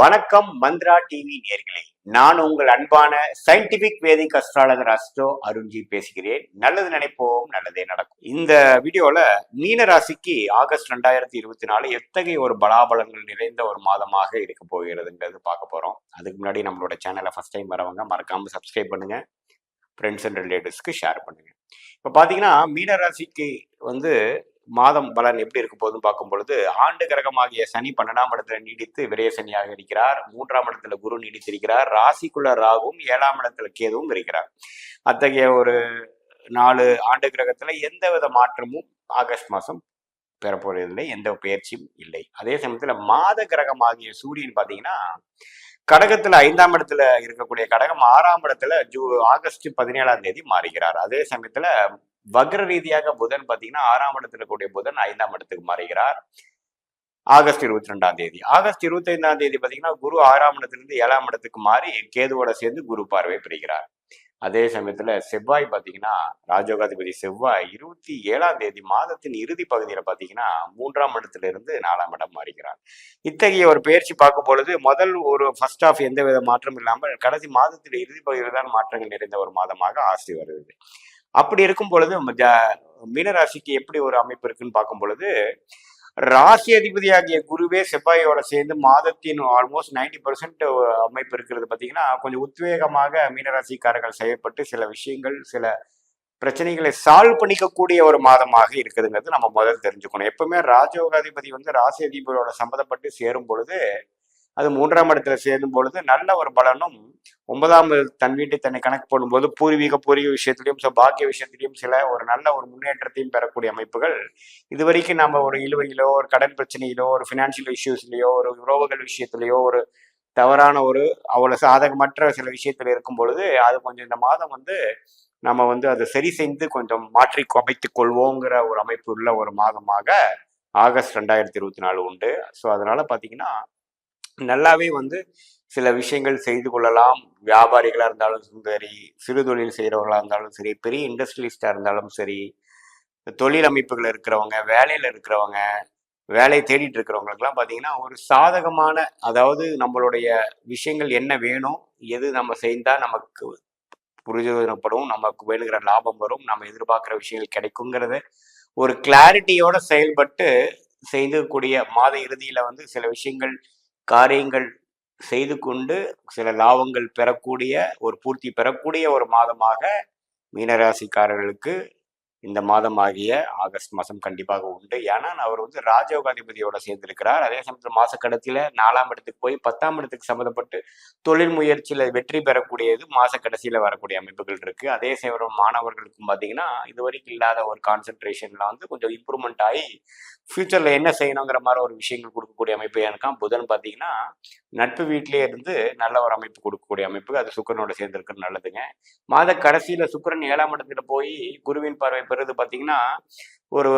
வணக்கம் மந்த்ரா டிவி நேர்களே. நான் உங்கள் அன்பான scientific Vedic astrologer astro Arunji பேசுகிறேன். நல்லது நினைப்போம் நல்லதே நடக்கும். இந்த வீடியோல மீன ராசிக்கு ஆகஸ்ட் ரெண்டாயிரத்தி இருபத்தி நாலு எத்தகைய ஒரு பலாபலங்கள் நிறைந்த ஒரு மாதமாக இருக்க போகிறதுங்கிறது பார்க்க போறோம். அதுக்கு முன்னாடி நம்மளோட சேனலை ஃபர்ஸ்ட் டைம் வரவங்க மறக்காம சப்ஸ்கிரைப் பண்ணுங்க. ஃப்ரெண்ட்ஸ் அண்ட் ரிலேட்டிவ்ஸ்க்கு ஷேர் பண்ணுங்க. இப்போ பார்த்தீங்கன்னா மீனராசிக்கு வந்து மாதம் பலன் எப்படி இருக்க போதும் பார்க்கும் பொழுது ஆண்டு கிரகமாகிய சனி பன்னெண்டாம் இடத்துல நீடித்து விரய சனியாக இருக்கிறார். மூன்றாம் இடத்துல குரு நீடித்திருக்கிறார். ராசிக்குள்ள ராகும் ஏழாம் இடத்துல கேதுவும் இருக்கிறார். அத்தகைய ஒரு நாலு ஆண்டு கிரகத்துல எந்த வித மாற்றமும் ஆகஸ்ட் மாதம் பெறப்போறதில்லை எந்த பயிற்சியும் இல்லை. அதே சமயத்துல மாத கிரகமாகிய சூரியன் பார்த்தீங்கன்னா கடகத்துல ஐந்தாம் இடத்துல இருக்கக்கூடிய கடகம் ஆறாம் இடத்துல ஜூ ஆகஸ்ட் பதினேழாம் தேதி மாறுகிறார். அதே சமயத்துல வக்ர ரீதியாக புதன் பார்த்தீங்கன்னா ஆறாம் இடத்துல கூடிய புதன் ஐந்தாம் இடத்துக்கு மாறுகிறார். ஆகஸ்ட் இருபத்தி ரெண்டாம் தேதி. ஆகஸ்ட் இருபத்தி ஐந்தாம் தேதி பார்த்தீங்கன்னா குரு ஆறாம் இடத்திலிருந்து ஏழாம் இடத்துக்கு மாறி கேதுவோட சேர்ந்து குரு பார்வை பெறுகிறார். அதே சமயத்துல செவ்வாய் பார்த்தீங்கன்னா ராஜோகாதிபதி செவ்வாய் இருபத்தி ஏழாம் தேதி மாதத்தின் இறுதி பகுதியில பார்த்தீங்கன்னா மூன்றாம் இடத்திலிருந்து நாலாம் இடம் மாறுகிறார். இத்தகைய ஒரு பயிற்சி பார்க்கும் பொழுது முதல் ஒரு ஃபர்ஸ்ட் ஆஃப் எந்த வித மாற்றம் இல்லாமல் கடைசி மாதத்தில் இறுதி பகுதியில் தான் மாற்றங்கள் நிறைந்த ஒரு மாதமாக ஆசி வருது அப்படி இருக்கும் பொழுது மீனராசிக்கு எப்படி ஒரு அமைப்பு இருக்குன்னு பார்க்கும் பொழுது ராசி அதிபதியாகிய குருவே செவ்வாயோட சேர்ந்து மாதத்தின் ஆல்மோஸ்ட் நைன்டி பர்சன்ட் அமைப்பு இருக்கிறது பார்த்தீங்கன்னா கொஞ்சம் உத்வேகமாக மீனராசிக்காரர்கள் செய்யப்பட்டு சில விஷயங்கள் சில பிரச்சனைகளை சால்வ் பண்ணிக்கக்கூடிய ஒரு மாதமாக இருக்குதுங்கிறது நம்ம முதல்ல தெரிஞ்சுக்கணும். எப்பவுமே ராஜயோகாதிபதி வந்து ராசி அதிபதியோட சம்மந்தப்பட்டு சேரும் பொழுது அது மூன்றாம் இடத்துல சேரும் பொழுது நல்ல ஒரு பலனும் ஒன்பதாம் தன் வீட்டை தன்னை கணக்கு போடும்போது பூர்வீக பூர்வீக விஷயத்திலையும் சில பாக்கிய விஷயத்திலையும் சில ஒரு நல்ல ஒரு முன்னேற்றத்தையும் பெறக்கூடிய அமைப்புகள். இது வரைக்கும் நம்ம ஒரு இழுவையிலோ ஒரு கடன் பிரச்சனையிலோ ஒரு ஃபினான்ஷியல் இஷ்யூஸ்லையோ ஒரு உறவுகள் விஷயத்திலையோ ஒரு தவறான ஒரு அவ்வளோ சாதகமற்ற சில விஷயத்தில் இருக்கும் பொழுது அது கொஞ்சம் இந்த மாதம் வந்து நம்ம வந்து அதை சரி செய்து கொஞ்சம் மாற்றி அமைத்துக் கொள்வோங்கிற ஒரு அமைப்பு உள்ள ஒரு மாதமாக ஆகஸ்ட் ரெண்டாயிரத்தி இருபத்தி நாலு உண்டு. ஸோ அதனால பார்த்தீங்கன்னா நல்லாவே வந்து சில விஷயங்கள் செய்து கொள்ளலாம். வியாபாரிகளாக இருந்தாலும் சரி சிறு தொழில் செய்கிறவர்களாக இருந்தாலும் சரி பெரிய இண்டஸ்ட்ரியலிஸ்டாக இருந்தாலும் சரி தொழில் அமைப்புகள் இருக்கிறவங்க வேலையில் இருக்கிறவங்க வேலையை தேடிட்டு இருக்கிறவங்களுக்குலாம் பார்த்தீங்கன்னா ஒரு சாதகமான அதாவது நம்மளுடைய விஷயங்கள் என்ன வேணும் எது நம்ம செய்தால் நமக்கு புரிஜோதனப்படும் நமக்கு வேணுங்கிற லாபம் வரும் நம்ம எதிர்பார்க்குற விஷயங்கள் கிடைக்குங்கிறத ஒரு கிளாரிட்டியோட செயல்பட்டு செய்துக்கூடிய மாத இறுதியில் வந்து சில விஷயங்கள் காரியங்கள் செய்து கொண்டு சில லாபங்கள் பெறக்கூடிய ஒரு பூர்த்தி பெறக்கூடிய ஒரு மாதமாக மீனராசிக்காரர்களுக்கு இந்த மாதம் ஆகிய ஆகஸ்ட் மாதம் கண்டிப்பாக உண்டு. ஏன்னா அவர் வந்து ராஜயோகாதிபதியோட சேர்ந்திருக்கிறார். அதே சமயத்தில் மாசக்கடத்தில் நாலாம் இடத்துக்கு போய் பத்தாம் இடத்துக்கு சம்மந்தப்பட்டு தொழில் முயற்சியில் வெற்றி பெறக்கூடியது மாச வரக்கூடிய அமைப்புகள் இருக்கு. அதே சமயம் மாணவர்களுக்கும் பார்த்தீங்கன்னா இது வரைக்கும் இல்லாத ஒரு கான்சென்ட்ரேஷன்ல வந்து கொஞ்சம் இம்ப்ரூவ்மெண்ட் ஆகி ஃபியூச்சர்ல என்ன செய்யணுங்கிற மாதிரி ஒரு விஷயங்கள் கொடுக்கக்கூடிய அமைப்பு எனக்கா புதன் பார்த்தீங்கன்னா நட்பு வீட்டிலே இருந்து நல்ல ஒரு அமைப்பு கொடுக்கக்கூடிய அமைப்பு அது சுக்கரனோட சேர்ந்திருக்கிறது நல்லதுங்க. மாத கடைசியில சுக்கரன் ஏழாம் இடத்துல போய் குருவின் பார்வை பெறுது பார்த்தீங்கன்னா ஒரு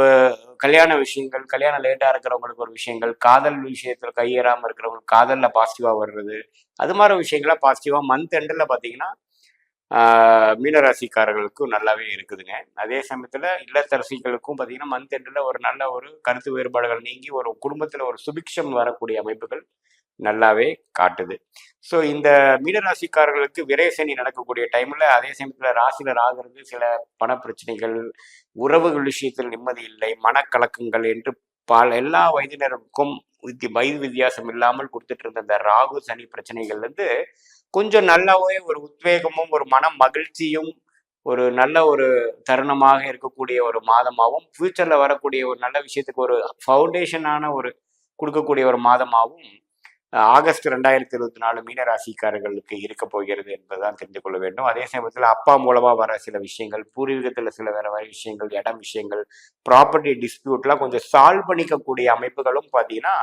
கல்யாண விஷயங்கள் கல்யாணம் லேட்டாக இருக்கிறவங்களுக்கு ஒரு விஷயங்கள் காதல் விஷயத்தில் கையேறாமல் இருக்கிறவங்களுக்கு காதலில் பாசிட்டிவாக வர்றது அது மாதிரி விஷயங்கள்லாம் பாசிட்டிவாக மந்த் எண்டில் பார்த்தீங்கன்னா மீனராசிக்காரர்களுக்கும் நல்லாவே இருக்குதுங்க. அதே சமயத்தில் இல்லத்தரசிகளுக்கும் பார்த்தீங்கன்னா மந்த் எண்டில் ஒரு நல்ல ஒரு கருத்து வேறுபாடுகள் நீங்கி ஒரு குடும்பத்தில் ஒரு சுபிக்ஷம் வரக்கூடிய அமைப்புகள் நல்லாவே காட்டுது. ஸோ இந்த மீனராசிக்காரர்களுக்கு விரயசனி நடக்கக்கூடிய டைமில் அதே சமயத்தில் ராசியில் ராகிறது சில பண பிரச்சனைகள் உறவுகள் விஷயத்தில் நிம்மதி இல்லை மனக்கலக்கங்கள் என்று பல எல்லா வயதினருக்கும் வயது வித்தியாசம் இல்லாமல் கொடுத்துட்டு இருந்த இந்த ராகு சனி பிரச்சனைகள்லேருந்து கொஞ்சம் நல்லாவே ஒரு உத்வேகமும் ஒரு மன மகிழ்ச்சியும் ஒரு நல்ல ஒரு தருணமாக இருக்கக்கூடிய ஒரு மாதமாகவும் ஃப்யூச்சரில் வரக்கூடிய ஒரு நல்ல விஷயத்துக்கு ஒரு ஃபவுண்டேஷனான ஒரு கொடுக்கக்கூடிய ஒரு மாதமாகவும் ஆகஸ்ட் ரெண்டாயிரத்தி இருபத்தி நாலு மீனராசிக்காரர்களுக்கு இருக்க போகிறது என்பதுதான் தெரிந்து கொள்ள வேண்டும். அதே சமயத்தில் அப்பா மூலமா வர சில விஷயங்கள் பூர்வீகத்தில் சில வேற வர விஷயங்கள் இடம் விஷயங்கள் ப்ராப்பர்ட்டி டிஸ்பியூட்லாம் கொஞ்சம் சால்வ் பண்ணிக்கக்கூடிய அமைப்புகளும் பார்த்தீங்கன்னா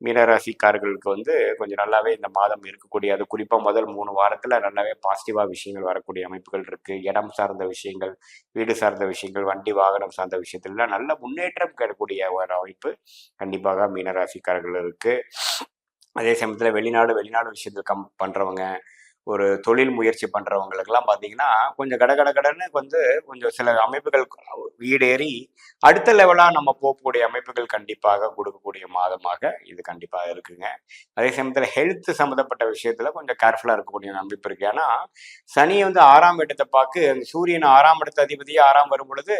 மீனராசிக்காரர்களுக்கு வந்து கொஞ்சம் நல்லாவே இந்த மாதம் இருக்கக்கூடிய அது குறிப்பாக முதல் மூணு வாரத்தில் நல்லாவே பாசிட்டிவாக விஷயங்கள் வரக்கூடிய அமைப்புகள் இருக்குது இடம் சார்ந்த விஷயங்கள் வீடு சார்ந்த விஷயங்கள் வண்டி வாகனம் சார்ந்த விஷயத்துலலாம் நல்ல முன்னேற்றம் கிடைக்கக்கூடிய ஒரு அமைப்பு கண்டிப்பாக மீனராசிக்காரர்கள் இருக்குது அதே சமயத்தில் வெளிநாடு வெளிநாடு விஷயத்தில் கம் பண்ணுறவங்க ஒரு தொழில் முயற்சி பண்ணுறவங்களுக்கெல்லாம் பார்த்தீங்கன்னா கொஞ்சம் கட கட கடன்னு வந்து கொஞ்சம் சில அமைப்புகள் ஈடேறி அடுத்த லெவலாக நம்ம போகக்கூடிய அமைப்புகள் கண்டிப்பாக கொடுக்கக்கூடிய மாதமாக இது கண்டிப்பாக இருக்குங்க. அதே சமயத்தில் ஹெல்த் சம்மந்தப்பட்ட விஷயத்தில் கொஞ்சம் கேர்ஃபுல்லாக இருக்கக்கூடிய அமைப்பு இருக்கு. ஏன்னா சனி வந்து ஆறாம் இடத்தை பார்க்க அந்த சூரியன் ஆறாம் இடத்த அதிபதியாக ஆறாம் வரும் பொழுது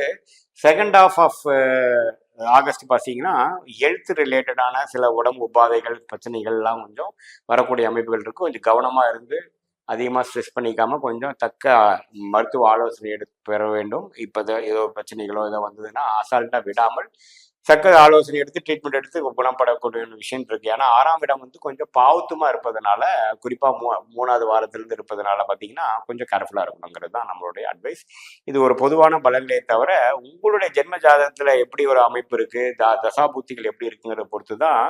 செகண்ட் ஆஃப் ஆஃப் ஆகஸ்ட் பார்த்தீங்கன்னா ஹெல்த் ரிலேட்டடான சில உடம்பு உபாதைகள் பிரச்சனைகள்லாம் கொஞ்சம் வரக்கூடிய அமைப்புகள் இருக்கும். கொஞ்சம் கவனமாக இருந்து அதிகமாக ஸ்ட்ரெஸ் பண்ணிக்காம கொஞ்சம் தக்க மருத்துவ ஆலோசனை எடுத்து பெற வேண்டும். இப்போ ஏதோ பிரச்சனைகளோ ஏதோ வந்ததுன்னா அசால்ட்டாக விடாமல் சக்கர ஆலோசனை எடுத்து ட்ரீட்மெண்ட் எடுத்து குணப்படக்கூடிய விஷயம் இருக்கு. ஏன்னா ஆறாம் இடம் வந்து கொஞ்சம் பாவத்துமா இருப்பதனால குறிப்பா மூ மூணாவது வாரத்திலிருந்து இருப்பதனால பார்த்தீங்கன்னா கொஞ்சம் கேர்ஃபுல்லா இருக்கணுங்கிறது தான் நம்மளுடைய அட்வைஸ் இது ஒரு பொதுவான பலன்களே தவிர உங்களுடைய ஜென்ம ஜாதகத்துல எப்படி ஒரு அமைப்பு இருக்கு த தசாபூத்திகள் எப்படி இருக்குங்கிறத பொறுத்து தான்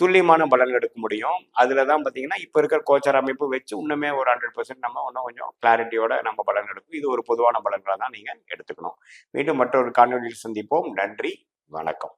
துல்லியமான பலன் எடுக்க முடியும். அதுல தான் பார்த்தீங்கன்னா இப்போ இருக்கிற கோச்சர் அமைப்பு வச்சு இன்னுமே ஒரு ஹண்ட்ரட் பர்சன்ட் நம்ம இன்னும் கொஞ்சம் கிளாரிட்டியோட நம்ம பலன் எடுக்கும். இது ஒரு பொதுவான பலன்களை தான் நீங்க எடுத்துக்கணும். மீண்டும் மற்றொரு காணொலியில் சந்திப்போம். நன்றி. வணக்கம்.